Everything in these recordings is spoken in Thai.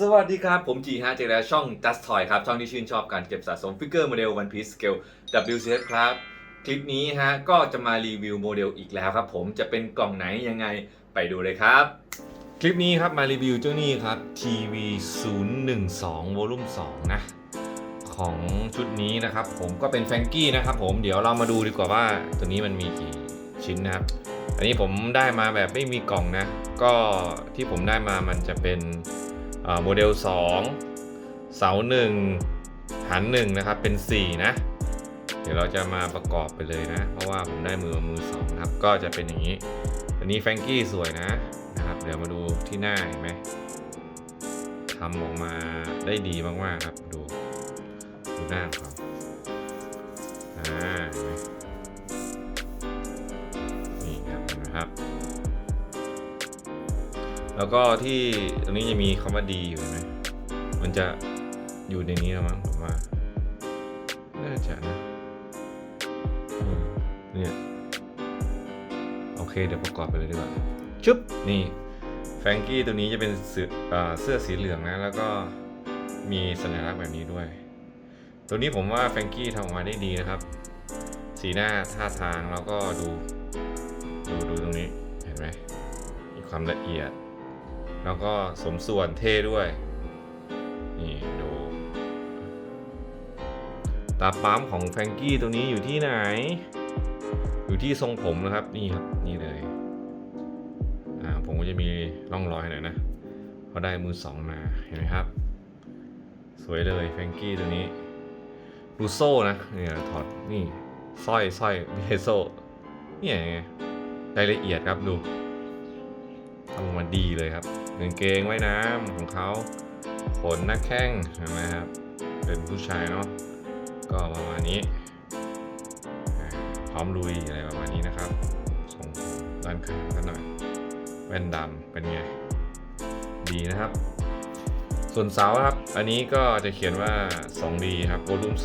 สวัสดีครับ ผมจีฮะเจอแล้วช่อง Just Toy ครับ ช่องที่ชื่นชอบการเก็บสะสมฟิกเกอร์โมเดล One Piece Scale WCS ครับ คลิปนี้ฮะ ก็จะมารีวิวโมเดลอีกแล้วครับผมจะเป็นกล่องไหนยังไงไปดูเลยครับ คลิปนี้ครับมารีวิวเจ้านี่ครับ TV 0 1 2 Volume 2 นะ ของชุดนี้นะครับผมก็เป็นแฟงกี้นะครับผมเดี๋ยวเรามาดูดีกว่าว่าตัวนี้มันมีกี่ชิ้นนะครับ อันนี้ผมได้มาแบบไม่มีกล่องนะ ก็ที่ผมได้มามันจะเป็น โมเดล 2 เสา 1หัน1นะครับเป็น 4 นะ เดี๋ยวเราจะมาประกอบไปเลยนะ เพราะว่าผมได้มือมือสองครับ ก็จะเป็นอย่างนี้ อันนี้แฟงกี้สวยนะนะครับ เดี๋ยวมาดูที่หน้าเห็นไหมทำออกมาได้ดีมากๆครับ ดู ดูหน้าของเขาอ่า แล้วก็ที่ตรงนี้จะมีคำว่าดีอยู่เห็นไหมมันจะอยู่ในนี้แล้วมั้งผมว่าน่าจะนะอืมเนี่ยโอเคเดี๋ยวประกอบไปเลยดีกว่าชึบนี่แฟรงกี้ตัวนี้จะเป็นเสื้ออ่าเสื้อสีเหลืองนะ แล้วก็มีสัญลักษณ์แบบนี้ด้วย ตัวนี้ผมว่าแฟรงกี้ทำออกมาได้ดีนะครับ สีหน้าท่าทางแล้วก็ดู ดูดูตรงนี้เห็นไหมมีความละเอียด แล้วก็สมส่วนเท่ด้วย นี่ดู ตาปั๊มของแฟงกี้ตัวนี้อยู่ที่ไหน อยู่ที่ทรงผมนะครับ นี่ครับ นี่เลย อ่า ผมก็จะมีร่องรอยหน่อยนะเพราะได้มือสองมา เห็นไหมครับ สวยเลยแฟงกี้ตัวนี้ดูโซ่นะเนี่ยถอด นี่สร้อยสร้อยไม่ใช่โซ่ เนี่ยไงรายละเอียดครับดู ทำมาดีเลยครับกางเกงไว้น้ำของเขาขนหน้าแข้งเห็นไหมครับ เป็นผู้ชายเนาะก็ประมาณนี้ พร้อมลุยอะไรประมาณนี้นะครับส่งด้านข้างกันหน่อย แว่นดำเป็นไง ดีนะครับ ส่วนเสาครับ อันนี้ก็จะเขียนว่า 2D ครับโวลูม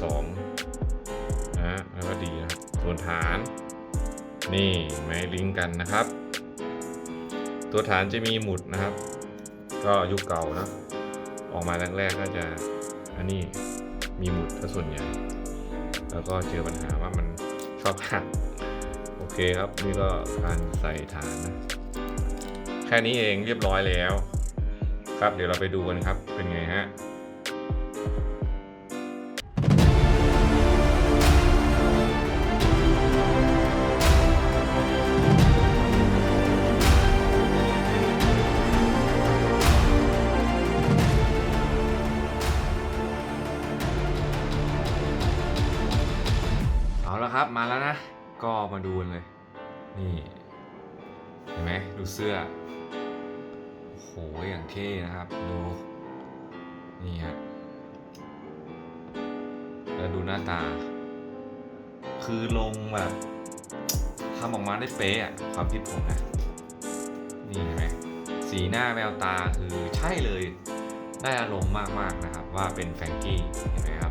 2นะฮะแล้วก็ดีนะครับ ส่วนฐาน นี่ไม่ลิงก์กันนะครับ ตัวฐานจะมีหมุดนะครับ ก็ยุคเก่านะออกมาแรกๆก็จะอันนี้มีหมุดถ้าส่วนใหญ่ แล้วก็เจอปัญหาว่ามันชอบหักโอเคครับนี่ก็การใส่ฐานนะแค่นี้เองเรียบร้อยแล้ว ครับเดี๋ยวเราไปดูกันครับเป็นไงฮะ ครับมาแล้วนะ ก็มาดูเลย นี่ เห็นไหมดูเสื้อ โอ้โหอย่างเท่นะครับ ดู นี่ฮะแล้วดูหน้าตา คือลงแบบทำออกมาได้เป๊ะอะความคิดผมนะ นี่เห็นไหมสีหน้าแววตาคือใช่เลย ได้อารมณ์มากๆนะครับ ว่าเป็นแฟรงกี้เห็นไหมครับ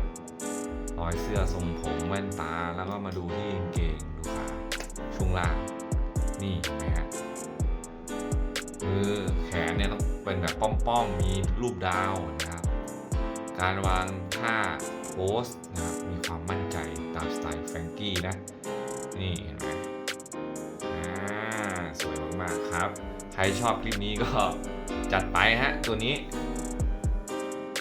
รอยเสื้อทรงผมแว่นตา แล้วก็มาดูที่กางเกงดูขาช่วงล่างนี่เห็นไหมฮะมือแขนเนี่ยต้องเป็นแบบป้อมๆมีรูปดาวนะครับ การวางท่าโพสนะครับมีความมั่นใจตามสไตล์แฟรงกี้นะ นี่เห็นไหมอ่าสวยมากๆครับ ใครชอบคลิปนี้ก็จัดไปฮะตัวนี้